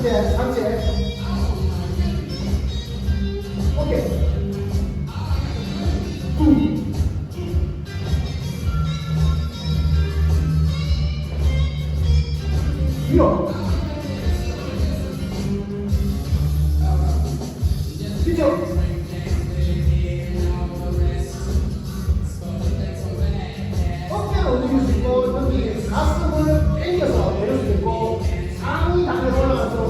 상체, 상체. 오케이. 가슴을 당겨서 내릴 수 있고, 상이 당겨서 올라갈 수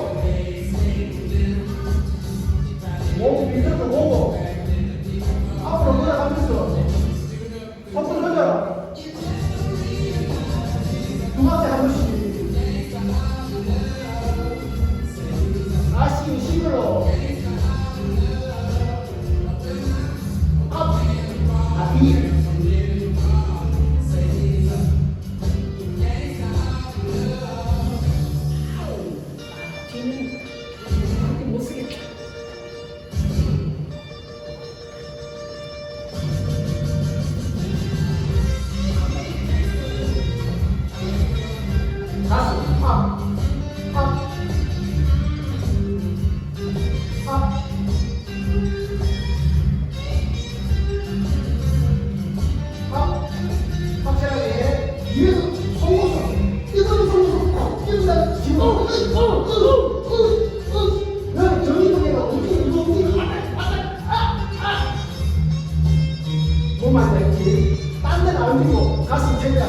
몸안 낼지 딴데 나오는 거 가슴 제자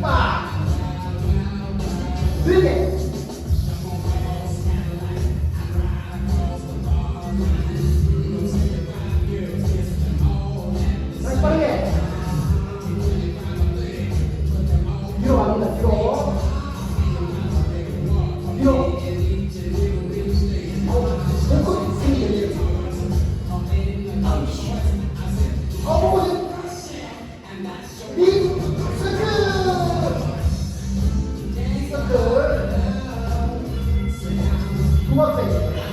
빡 서클. 서클. 도망가야